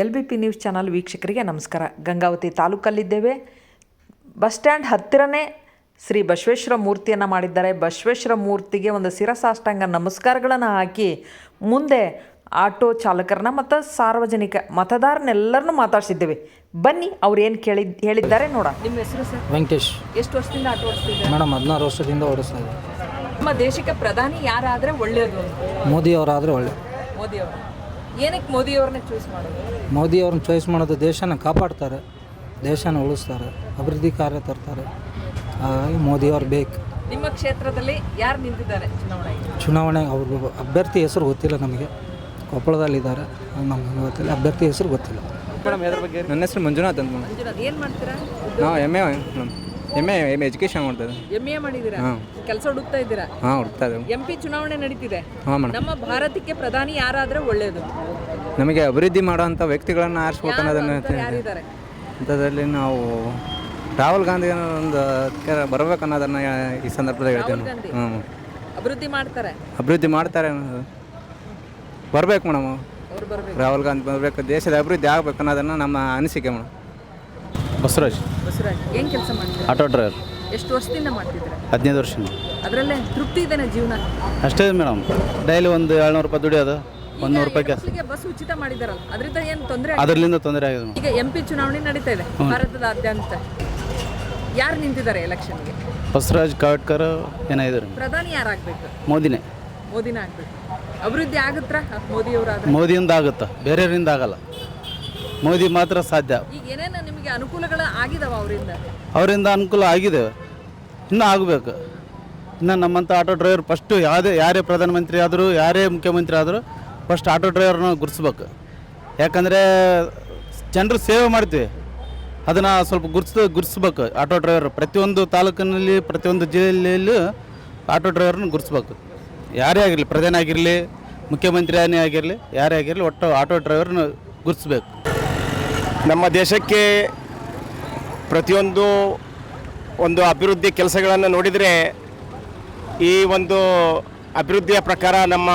L B P news channel ವೀಕ್ಷಕರಿಗೆ ನಮಸ್ಕಾರ. Gangavathi ತಾಲೂಕಲ್ಲಿದ್ದೇವೆ. Bus stand ಹತ್ತಿರನೇ ಶ್ರೀ ಬಸವೇಶ್ವರ ಮೂರ್ತಿಯನ್ನು ಮಾಡಿದ್ದಾರೆ. ಬಸವೇಶ್ವರ ಮೂರ್ತಿಗೆ ಒಂದು ಶಿರಸಾಷ್ಟಾಂಗ ನಮಸ್ಕಾರಗಳನ್ನು ಹಾಕಿ ಮುಂದೆ ಆಟೋ ಚಾಲಕರನ್ನ ಮತ್ತು ಸಾರ್ವಜನಿಕ ಮತದಾರನೆಲ್ಲರನ್ನು ಮಾತಾಡ್ಸಿದ್ದೇವೆ. ಬನ್ನಿ ಅವ್ರು ಏನು ಕೇಳಿ ಹೇಳಿದ್ದಾರೆ ನೋಡ ನಿಮ್ಮ ಹೆಸರು ಸರ್? ವೆಂಕಟೇಶ್. ಎಷ್ಟು ವರ್ಷದಿಂದ ಆಟೋ ಓಡಿಸ್ತಿದ್ದೀರಾ ಮೇಡಮ್ ಹದಿನಾರು ವರ್ಷದಿಂದ ಓಡಿಸ್ತಾ ಇದೆ ನಮ್ಮ ದೇಶಕ್ಕೆ ಪ್ರಧಾನಿ ಯಾರಾದರೆ ಒಳ್ಳೆಯದು ಮೋದಿ ಅವರಾದರೆ ಒಳ್ಳೆ ಮೋದಿಯವರು. ಏನಕ್ಕೆ ಮೋದಿಯವ್ರನ್ನ ಚೂಸ್ ಮಾಡೋದು? ಮೋದಿ ಅವ್ರನ್ನ ಚಾಯ್ಸ್ ಮಾಡೋದು ದೇಶನ ಕಾಪಾಡ್ತಾರೆ ದೇಶನ ಉಳಿಸ್ತಾರೆ ಅಭಿವೃದ್ಧಿ ಕಾರ್ಯ ತರ್ತಾರೆ. ಹಾಗಾಗಿ ಮೋದಿ ಅವ್ರು ಬೇಕು. ನಿಮ್ಮ ಕ್ಷೇತ್ರದಲ್ಲಿ ಯಾರು ನಿಂತಿದ್ದಾರೆ ಚುನಾವಣೆಗೆ? ಚುನಾವಣೆ ಅವ್ರ ಅಭ್ಯರ್ಥಿ ಹೆಸರು ಗೊತ್ತಿಲ್ಲ ನಮಗೆ. ಕೊಪ್ಪಳದಲ್ಲಿದ್ದಾರೆ. ನಮ್ಗೆ ಗೊತ್ತಿಲ್ಲ ಅಭ್ಯರ್ಥಿ ಹೆಸರು ಗೊತ್ತಿಲ್ಲ. ಮೇಡಮ್ ಬಗ್ಗೆ ನನ್ನ ಹೆಸರು ಮಂಜುನಾಥ್ ಅಂತ. ಮೇಡಮ್ ಮಂಜುನಾಥ್ ಏನು ಮಾಡ್ತೀರಾ? ನಾವು M A M A M education ಇದ್ದೀವಿ ಎಂ ಎ ಮಾಡಿದ್ದೀರಾ? ಹಾಂ. ಕೆಲಸ ಹುಡುಕ್ತಾ ಇದ್ದೀರಾ? ಹಾಂ ಹುಡುಕ್ತಾ ಇದ್ದೀವಿ. ಎಂ ಪಿ ಚುನಾವಣೆ ನಡೀತಿದೆ. ಹಾಂ ಮೇಡಮ್. ನಮ್ಮ ಭಾರತಕ್ಕೆ ಪ್ರಧಾನಿ ಯಾರಾದ್ರೆ ಒಳ್ಳೆಯದು ನಮಗೆ ಅಭಿವೃದ್ಧಿ ಮಾಡೋಂಥ ವ್ಯಕ್ತಿಗಳನ್ನು ಆರಿಸ್ಬೇಕು ಅನ್ನೋದನ್ನು ಯಾರಿದ್ದಾರೆ? ಅಂಥದ್ರಲ್ಲಿ ನಾವು ರಾಹುಲ್ ಗಾಂಧಿ ಅನ್ನೋ ಒಂದು ಬರ್ಬೇಕು ಅನ್ನೋದನ್ನು ಈ ಸಂದರ್ಭದಲ್ಲಿ ಹೇಳ್ತೀನಿ. ಗಾಂಧಿ. ಹ್ಞೂ ಅಭಿವೃದ್ಧಿ ಮಾಡ್ತಾರೆ. ಅಭಿವೃದ್ಧಿ ಮಾಡ್ತಾರೆ ಅನ್ನೋದು. ಬರ್ಬೇಕು ಮೇಡಮ್. ಅವ್ರು ಬರ್ಬೇಕು. ರಾಹುಲ್ ಗಾಂಧಿ ಬರಬೇಕು. ದೇಶದ ಅಭಿವೃದ್ಧಿ ಆಗ್ಬೇಕು ಅನ್ನೋದನ್ನು ನಮ್ಮ ಅನಿಸಿಕೆ ಮೇಡಮ್. ಬಸವರಾಜ್. ಬಸವರಾಜ್ ಏನು ಕೆಲಸ ಮಾಡ್ತೀರಾ? Auto driver. ಎಷ್ಟು ವರ್ಷದಿಂದ ಮಾಡ್ತಿದ್ದೀರಾ? ಹದಿನೈದು ವರ್ಷ ಅದರಲ್ಲೇ ತೃಪ್ತಿ ಇದೆನಾ ಜೀವನ? ಅಷ್ಟೇ ಮೇಡಮ್. ಡೈಲಿ ಒಂದು ಏಳ್ನೂರು ರೂಪಾಯಿ ದುಡಿಯೋದು ಒಂದು ನೂರು ರೂಪಾಯಿ ಕೆಲಸ ಬಸ್ ಉಚಿತ ಮಾಡಿದಾರಲ್ಲ ಅದರಿಂದ ಏನು ತೊಂದರೆ ಅದರಿಂದ ತೊಂದರೆ ಆಗಿದೆ ಮೇಡಮ್. ಈಗ ಎಂ ಪಿ ಚುನಾವಣೆ ನಡೀತಾ ಇದೆ ಭಾರತದಾದ್ಯಂತ. ಯಾರು ನಿಂತಿದ್ದಾರೆ ಎಲೆಕ್ಷನ್ಗೆ ಬಸವರಾಜ್ ಕಾವಟ್ಕರ್ ಏನಾಗಿದ್ದಾರೆ ಪ್ರಧಾನಿ ಯಾರಾಗಬೇಕು ಮೋದಿನೇ. ಮೋದಿನೇ ಆಗ್ಬೇಕು. ಅಭಿವೃದ್ಧಿ ಆಗುತ್ತಾ? ಮೋದಿಯವರಾದ್ರೆ? ಮೋದಿಯಿಂದ ಆಗುತ್ತಾ? ಬೇರೆಯವರಿಂದ ಆಗಲ್ಲ. ಮೋದಿ ಮಾತ್ರ ಸಾಧ್ಯ. ಈಗ ಅನುಕೂಲಗಳ ಅನುಕೂಲಗಳು ಆಗಿದಾವ ಅವರಿಂದ? ಅವರಿಂದ ಅನುಕೂಲ ಆಗಿದೆ. ಇನ್ನೂ ಆಗಬೇಕು. ಇನ್ನು ನಮ್ಮಂಥ ಆಟೋ ಡ್ರೈವರ್ ಫಸ್ಟು ಯಾವುದೇ ಯಾರೇ ಪ್ರಧಾನಮಂತ್ರಿ ಆದರೂ ಯಾರೇ ಮುಖ್ಯಮಂತ್ರಿ ಆದರೂ ಫಸ್ಟ್ ಆಟೋ ಡ್ರೈವರ್ನ ಗುರ್ಸ್ಬೇಕು. ಯಾಕಂದರೆ ಜನರು ಸೇವೆ ಮಾಡ್ತೀವಿ. ಅದನ್ನು ಸ್ವಲ್ಪ ಗುರ್ಸ್ ಗುರ್ಸ್ಬೇಕು. ಆಟೋ ಡ್ರೈವರ್ ಪ್ರತಿಯೊಂದು ತಾಲೂಕಿನಲ್ಲಿ ಪ್ರತಿಯೊಂದು ಜಿಲ್ಲೆಯಲ್ಲೂ ಆಟೋ ಡ್ರೈವರ್ನ ಗುರ್ಸ್ಬೇಕು. ಯಾರೇ ಆಗಿರಲಿ ಪ್ರಧಾನಿ ಆಗಿರಲಿ ಮುಖ್ಯಮಂತ್ರಿಯೇ ಆಗಿರಲಿ ಯಾರೇ ಆಗಿರಲಿ ಒಟ್ಟು ಆಟೋ ಡ್ರೈವರ್ನ ಗುರ್ಸ್ಬೇಕು. ನಮ್ಮ ದೇಶಕ್ಕೆ ಪ್ರತಿಯೊಂದು ಒಂದು ಅಭಿವೃದ್ಧಿ ಕೆಲಸಗಳನ್ನು ನೋಡಿದರೆ ಈ ಒಂದು ಅಭಿವೃದ್ಧಿಯ ಪ್ರಕಾರ ನಮ್ಮ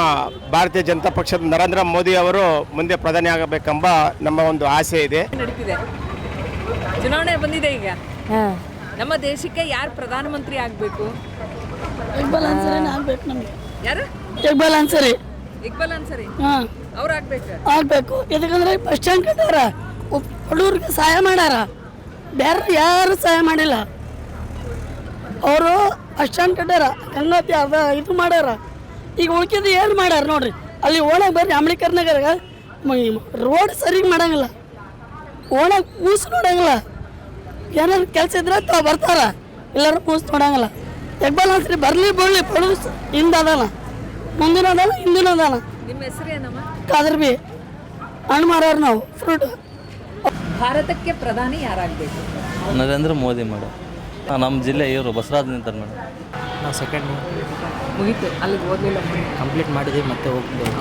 ಭಾರತೀಯ ಜನತಾ ಪಕ್ಷದ ನರೇಂದ್ರ ಮೋದಿ ಅವರು ಮುಂದೆ ಪ್ರಧಾನಿ ಆಗಬೇಕೆಂಬ ನಮ್ಮ ಒಂದು ಆಸೆ ಇದೆ. ನಡೀತಿದೆ? ಚುನಾವಣೆ ಬಂದಿದೆ ಈಗ. ನಮ್ಮ ದೇಶಕ್ಕೆ ಯಾರು ಪ್ರಧಾನಮಂತ್ರಿ ಆಗಬೇಕು? ಇಕ್ಬಾಲ್ ಅನ್ಸರಿ ಆಗ್ಬೇಕು ನಮಗೆ. ಯಾರು? ಇಕ್ಬಾಲ್ ಅನ್ಸರಿ. ಇಕ್ಬಲ್ ಅನ್ಸರಿ? ಹಾಂ. ಅವ್ರು ಆಗ್ಬೇಕು. ಆಗ್ಬೇಕು. ಯಾಕಂದ್ರೆ ಬಸ್ ಸ್ಟ್ಯಾಂಡ್ ಕಟ್ಟಾರ ಬಡವ್ರಿಗೆ ಸಹಾಯ ಮಾಡ್ಯಾರ ಬೇರೆ ಯಾರು ಸಹಾಯ ಮಾಡಿಲ್ಲ. ಅವರು ಸ್ಟ್ಯಾಂಡ್ ಕಟ್ಟಾರ ಗಂಗಾತಿ ಅದ ಇದು ಮಾಡ್ಯಾರ. ಈಗ ಉಳ್ಕಿದ್ದು ಏನು ಮಾಡ್ಯಾರ ನೋಡ್ರಿ. ಅಲ್ಲಿ ಓಣಾಗ ಬರ್ರಿ ನಗರಾಗ ರೋಡ್ ಸರಿಗೆ ಮಾಡಂಗಿಲ್ಲ. ಓಣಾಗ ಕೂಸು ನೋಡಂಗಿಲ್ಲ. ಏನಾರು ಕೆಲಸ ಇದ್ರೆ ತಾವು ಬರ್ತಾರ. ಎಲ್ಲರೂ ಕೂಸು ನೋಡಂಗಿಲ್ಲ. ಇಕ್ಬಾಲ್ ಅನ್ಸರಿ ಬರಲಿ ಬರ್ಲಿ ಪೊಲೀಸ್ ಹಿಂದೆ ಅದಾನ. ಮುಂದಿನ ಅದಾನ ಹಿಂದಿನ ಅದಾನ. ಹೆಸರು ಕಾದ್ರ ಬಿ ಹಣ್ಣು ಮಾರೋರು ನಾವು ಫ್ರೂಟ್ ಭಾರತಕ್ಕೆ ಪ್ರಧಾನಿ ಯಾರಾಗಬೇಕು? ನರೇಂದ್ರ ಮೋದಿ ಮೇಡಮ್ ನಮ್ಮ ಜಿಲ್ಲೆ ಇವರು ಬಸವರಾಜ್ ನಿಂತಾರೆ ಮೇಡಮ್ ನಾವು ಸೆಕೆಂಡ್ ಮುಗೀತು ಅಲ್ಲಿಗೆ ಓದಲಿಲ್ಲ ಕಂಪ್ಲೀಟ್ ಮಾಡಿದ್ದೀವಿ ಮತ್ತೆ ಹೋಗ್ಬೋದು.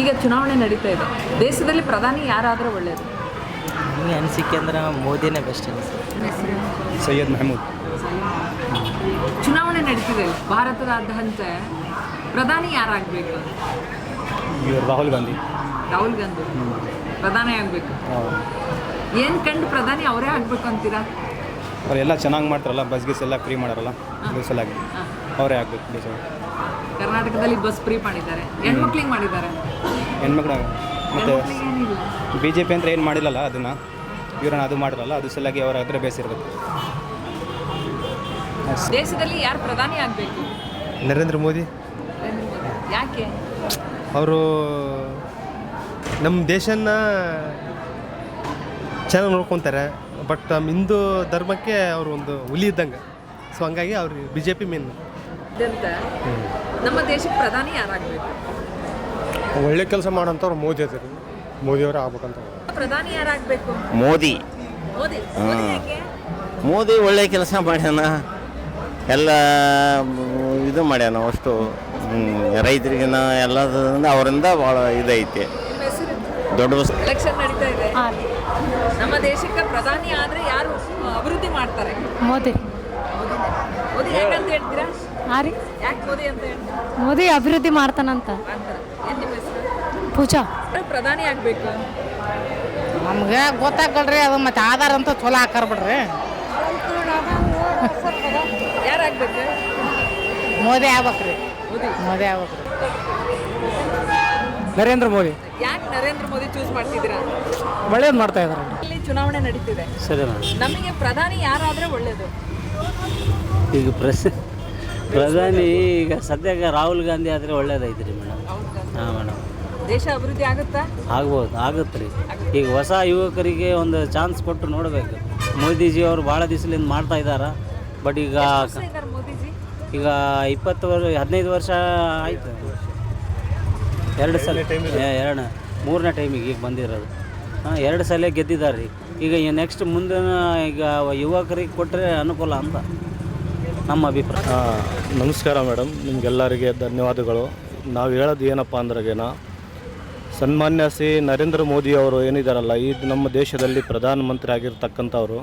ಈಗ ಚುನಾವಣೆ ನಡೀತಾ ಇದೆ. ದೇಶದಲ್ಲಿ ಪ್ರಧಾನಿ ಯಾರಾದರೂ ಒಳ್ಳೆಯದು ನನಗೆ ಅನಿಸಿಕೆ ಅಂದ್ರೆ ಮೋದಿನೇ ಬೆಸ್ಟ್ ಅನಿಸುತ್ತೆ. ಸೈಯದ್ ಮೆಹಮೂದ್. ಚುನಾವಣೆ ನಡೀತಿದೆ. ಭಾರತದಾದ್ಯಂತ ಪ್ರಧಾನಿ ಯಾರಾಗಬೇಕು? ರಾಹುಲ್ ಗಾಂಧಿ. ರಾಹುಲ್ ಗಾಂಧಿ. ಪ್ರಧಾನಿ ಆಗಬೇಕು. ಏನು ಕಂಡು ಪ್ರಧಾನಿ ಅವರೇ ಆಗಬೇಕು ಅಂತೀರಾ? ಅವರೆಲ್ಲ ಚೆನ್ನಾಗಿ ಮಾಡ್ತಾರಲ್ಲ ಬಸ್ ಗಿಸ್ ಎಲ್ಲ ಫ್ರೀ ಮಾಡಾರಲ್ಲ ಅದು ಸಲಾಗಿ ಅವರೇ ಆಗಬೇಕು ದೇಶ ಕರ್ನಾಟಕದಲ್ಲಿ ಬಸ್ ಫ್ರೀ ಮಾಡಿದ್ದಾರೆ. ಹೆಣ್ಮಕ್ಳಿಗೆ ಮಾಡಿದ್ದಾರೆ. ಹೆಣ್ಮಕ್ಳು ಮತ್ತು ಬಿ ಜೆ ಪಿ ಅಂದ್ರೆ ಏನು ಮಾಡಿಲ್ಲಲ್ಲ ಅದನ್ನು? ಇವ್ರನ್ನ ಅದು ಮಾಡಿರಲ್ಲ ಅದು ಸಲುವಾಗಿ ಅವರ ಹತ್ರ ಬೇಸಿರ್ಬೇಕು. ದೇಶದಲ್ಲಿ ಯಾರು ಪ್ರಧಾನಿ ಆಗಬೇಕು? ನರೇಂದ್ರ ಮೋದಿ. ಯಾಕೆ? ಅವರು ನಮ್ಮ ದೇಶನ ಚೆನ್ನಾಗಿ ನೋಡ್ಕೊತಾರೆ. ಬಟ್ ನಮ್ಮ ಹಿಂದೂ ಧರ್ಮಕ್ಕೆ ಅವರು ಒಂದು ಹುಲಿ ಇದ್ದಂಗೆ. ಸೊ ಹಂಗಾಗಿ ಅವ್ರು ಬಿ ಜೆ ಪಿ ಮೇನ್ ನಮ್ಮ ದೇಶಕ್ಕೆ ಪ್ರಧಾನಿ ಯಾರಾಗಬೇಕು? ಒಳ್ಳೆ ಕೆಲಸ ಮಾಡೋಂಥವ್ರು ಮೋದಿ ಅದಾರೆ ಮೋದಿಯವರೇ ಆಗ್ಬೇಕಂತ. ಪ್ರಧಾನಿ ಯಾರಾಗಬೇಕು? ಮೋದಿ. ಮೋದಿ. ಮೋದಿ ಯಾಕೆ? ಮೋದಿ ಒಳ್ಳೆ ಕೆಲಸ ಮಾಡ್ಯಾನ. ಎಲ್ಲ ಇದು ಮಾಡ್ಯಾನ ಅಷ್ಟು. ರೈತರಿಗಿನ ಎಲ್ಲದರಿಂದ ಅವರಿಂದ ಭಾಳ ಇದೈತೆ. ದೊಡ್ಡ ಎಲೆಕ್ಷನ್ ನಡೀತಾ ಇದೆ. ನಮ್ಮ ದೇಶಕ್ಕೆ ಪ್ರಧಾನಿ ಆದ್ರೆ ಯಾರು ಅಭಿವೃದ್ಧಿ ಮಾಡ್ತಾರೆ? ಮೋದಿ. ಮೋದಿ ಯಾಕಂತ ಹೇಳ್ತೀರಾ? ಹಾಂ ರೀ. ಯಾಕೆ ಮೋದಿ ಅಂತ ಹೇಳ್ತೀರಾ? ಮೋದಿ ಅಭಿವೃದ್ಧಿ ಮಾಡ್ತಾನಂತ. ಮಾಡ್ತಾರೆ? ಏನ್ ನಿಮ್ಮ ಹೆಸರು? ಪೂಜಾ. ಪ್ರಧಾನಿ ಆಗ್ಬೇಕು. ನಮ್ಗೆ ಗೊತ್ತಾಗಲ್ರಿ ಅದು ಮತ್ತೆ ಆಧಾರ ಅಂತ ಚೊಲೋ ಹಾಕಾರ ಬಿಡ್ರಿ. ಯಾರಾಗ್ಬೇಕು ಮೋದಿ ಆಗ್ಬೇಕ್ರಿ. ಮೋದಿ ಆಗ್ಬೇಕ್ರಿ. ನರೇಂದ್ರ ಮೋದಿ. ಯಾಕೆ ನರೇಂದ್ರ ಮೋದಿ ಚೂಸ್ ಮಾಡ್ತಿದ್ದೀರಾ? ಒಳ್ಳೇದು ಮಾಡ್ತಾ ಇದ್ದಾರೆ. ಇಲ್ಲಿ ಚುನಾವಣೆ ನಡೀತಿದೆ. ಸರಿ ಮೇಡಮ್ ನಮಗೆ ಪ್ರಧಾನಿ ಯಾರಾದ್ರೆ ಒಳ್ಳೇದು? ಈಗ ಪ್ರಸ ಪ್ರಧಾನಿ ಈಗ ಸದ್ಯಕ್ಕೆ ರಾಹುಲ್ ಗಾಂಧಿ ಆದರೆ ಒಳ್ಳೇದೈತೆ ರೀ ಮೇಡಮ್ ಹಾಂ ಮೇಡಮ್ ದೇಶ ಅಭಿವೃದ್ಧಿ ಆಗುತ್ತಾ? ಆಗ್ಬೋದು ಆಗುತ್ತೆ? ರೀ ಈಗ ಹೊಸ ಯುವಕರಿಗೆ ಒಂದು ಚಾನ್ಸ್ ಕೊಟ್ಟು ನೋಡಬೇಕು. ಮೋದಿಜಿ ಅವರು ಭಾಳ ದಿವಸದಿಂದ ಮಾಡ್ತಾ ಇದ್ದಾರೆ? ಬಟ್ ಈಗ ಈಗ ಇಪ್ಪತ್ತು ವರ್ಷ ಹದಿನೈದು ವರ್ಷ ಆಯಿತು. ಎರಡು ಸಲ ಎರಡು ಮೂರನೇ ಟೈಮಿಗೆ ಈಗ ಬಂದಿರೋದು. ಹಾಂ ಎರಡು ಸಲ ಗೆದ್ದಿದ್ದಾರೆ ರೀ ಈಗ ನೆಕ್ಸ್ಟ್ ಮುಂದಿನ ಈಗ ಯುವಕರಿಗೆ ಕೊಟ್ಟರೆ ಅನುಕೂಲ ಅಂತ ನಮ್ಮ ಅಭಿಪ್ರಾಯ. ನಮಸ್ಕಾರ ಮೇಡಮ್. ನಿಮಗೆಲ್ಲರಿಗೆ ಧನ್ಯವಾದಗಳು. ನಾವು ಹೇಳೋದು ಏನಪ್ಪ ಅಂದ್ರಗೇನ ಸನ್ಮಾನ್ಯ ಸಿ ನರೇಂದ್ರ ಮೋದಿ ಅವರು ಏನಿದಾರಲ್ಲ ಈ ನಮ್ಮ ದೇಶದಲ್ಲಿ ಪ್ರಧಾನಮಂತ್ರಿ ಆಗಿರ್ತಕ್ಕಂಥವ್ರು.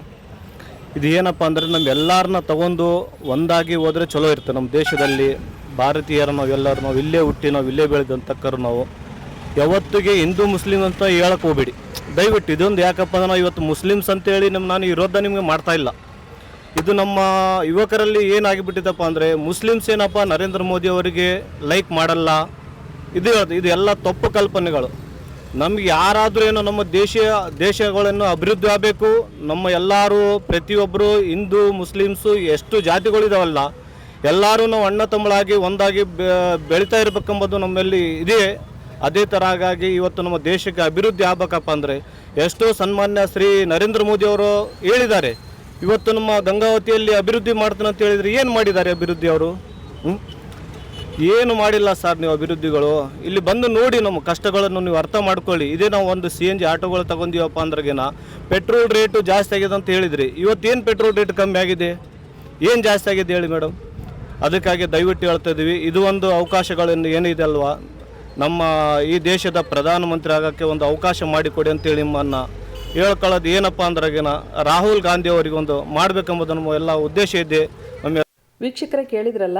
ಇದು ಏನಪ್ಪ ಅಂದರೆ ನಮ್ಮೆಲ್ಲರನ್ನ ತಗೊಂಡು ಒಂದಾಗಿ ಹೋದರೆ ಚಲೋ ಇರ್ತದೆ ನಮ್ಮ ದೇಶದಲ್ಲಿ ಭಾರತೀಯರು ನಾವೆಲ್ಲರೂ ನಾವು ಇಲ್ಲೇ ಹುಟ್ಟಿ ನಾವು ಇಲ್ಲೇ ಬೆಳೆದಂತಕ್ಕರು ನಾವು. ಯಾವತ್ತಿಗೆ ಹಿಂದೂ ಮುಸ್ಲಿಂ ಅಂತ ಹೇಳಕ್ಕೆ ಹೋಗ್ಬೇಡಿ. ದಯವಿಟ್ಟು ಇದೊಂದು ಯಾಕಪ್ಪ ಅಂದ್ರೆ ನಾವು ಇವತ್ತು ಮುಸ್ಲಿಮ್ಸ್ ಅಂತೇಳಿ ನಮ್ಮ ನಾನು ವಿರೋಧ ನಿಮಗೆ ಮಾಡ್ತಾ ಇಲ್ಲ. ಇದು ನಮ್ಮ ಯುವಕರಲ್ಲಿ ಏನಾಗಿಬಿಟ್ಟಿದ್ದಪ್ಪ ಅಂದರೆ ಮುಸ್ಲಿಮ್ಸ್ ಏನಪ್ಪ ನರೇಂದ್ರ ಮೋದಿ ಅವರಿಗೆ ಲೈಕ್ ಮಾಡಲ್ಲ. ಇದು ಇದು ಎಲ್ಲ ತಪ್ಪು ಕಲ್ಪನೆಗಳು. ನಮ್ಗೆ ಯಾರಾದರೂ ಏನೋ ನಮ್ಮ ದೇಶೀಯ, ದೇಶಗಳನ್ನು ಅಭಿವೃದ್ಧಿ ಆಗಬೇಕು. ನಮ್ಮ ಎಲ್ಲರೂ ಪ್ರತಿಯೊಬ್ಬರು ಹಿಂದೂ, ಮುಸ್ಲಿಮ್ಸು ಎಷ್ಟು ಜಾತಿಗಳಿದಾವಲ್ಲ ಎಲ್ಲರೂ ನಾವು ಅಣ್ಣ ತಮ್ಮಳಾಗಿ ಒಂದಾಗಿ ಬೆಳೀತಾ ಇರಬೇಕೆಂಬುದು ನಮ್ಮಲ್ಲಿ ಇದೆ. ಅದೇ ಥರ ಹಾಗಾಗಿ ಇವತ್ತು ನಮ್ಮ ದೇಶಕ್ಕೆ ಅಭಿವೃದ್ಧಿ ಆಗ್ಬೇಕಪ್ಪ ಅಂದರೆ ಎಷ್ಟೋ ಸನ್ಮಾನ್ಯ ಶ್ರೀ ನರೇಂದ್ರ ಮೋದಿ ಅವರು ಹೇಳಿದ್ದಾರೆ. ಇವತ್ತು ನಮ್ಮ ಗಂಗಾವತಿಯಲ್ಲಿ ಅಭಿವೃದ್ಧಿ ಮಾಡ್ತಾನೆ ಅಂತ ಹೇಳಿದರೆ ಏನು ಮಾಡಿದ್ದಾರೆ ಅಭಿವೃದ್ಧಿ ಅವರು? ಏನು ಮಾಡಿಲ್ಲ ಸರ್ ನೀವು ಅಭಿವೃದ್ಧಿಗಳು. ಇಲ್ಲಿ ಬಂದು ನೋಡಿ ನಮ್ಮ ಕಷ್ಟಗಳನ್ನು ನೀವು ಅರ್ಥ ಮಾಡ್ಕೊಳ್ಳಿ. ಇದೇ ನಾವು ಒಂದು ಸಿ ಎನ್ ಜಿ ಆಟೋಗಳು ತಗೊಂಡಿವಪ್ಪ ಅಂದ್ರಗಿನ ಪೆಟ್ರೋಲ್ ರೇಟು ಜಾಸ್ತಿ ಆಗಿದೆ ಅಂತ ಹೇಳಿದ್ರಿ. ಇವತ್ತೇನು ಪೆಟ್ರೋಲ್ ರೇಟ್ ಕಮ್ಮಿ ಆಗಿದೆ? ಏನು ಜಾಸ್ತಿ ಆಗಿದೆ ಹೇಳಿ ಮೇಡಮ್? ಅದಕ್ಕಾಗಿ ದಯವಿಟ್ಟು ಹೇಳ್ತಾ ಇದ್ದೀವಿ. ಇದು ಒಂದು ಅವಕಾಶಗಳನ್ನು ಏನಿದೆ ಅಲ್ವಾ? ನಮ್ಮ ಈ ದೇಶದ ಪ್ರಧಾನಮಂತ್ರಿ ಆಗೋಕ್ಕೆ ಒಂದು ಅವಕಾಶ ಮಾಡಿಕೊಡಿ ಅಂತೇಳಿ ನಿಮ್ಮನ್ನು ಹೇಳ್ಕೊಳ್ಳೋದು ಏನಪ್ಪ ಅಂದ್ರಾಗಿನ ರಾಹುಲ್ ಗಾಂಧಿ ಅವರಿಗೆ ಒಂದು ಮಾಡಬೇಕೆಂಬುದು ನಮ್ಮ ಎಲ್ಲ ಉದ್ದೇಶ ಇದೆ. ವೀಕ್ಷಕರೇ ಕೇಳಿದ್ರಲ್ಲ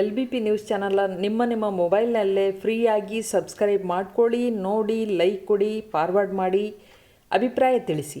L B P news channel ನಿಮ್ಮ ನಿಮ್ಮ ಮೊಬೈಲ್ನಲ್ಲೇ ಫ್ರೀಯಾಗಿ ಸಬ್ಸ್ಕ್ರೈಬ್ ಮಾಡ್ಕೊಳ್ಳಿ, ನೋಡಿ ಲೈಕ್ ಕೊಡಿ ಫಾರ್ವರ್ಡ್ ಮಾಡಿ, ಅಭಿಪ್ರಾಯ ತಿಳಿಸಿ.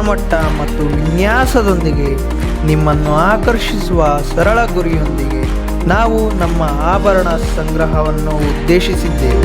ಗುಣಮಟ್ಟ ಮತ್ತು ವಿನ್ಯಾಸದೊಂದಿಗೆ ನಿಮ್ಮನ್ನು ಆಕರ್ಷಿಸುವ ಸರಳ ಗುರಿಯೊಂದಿಗೆ ನಾವು ನಮ್ಮ ಆಭರಣ ಸಂಗ್ರಹವನ್ನು ಉದ್ದೇಶಿಸಿದ್ದೇವೆ.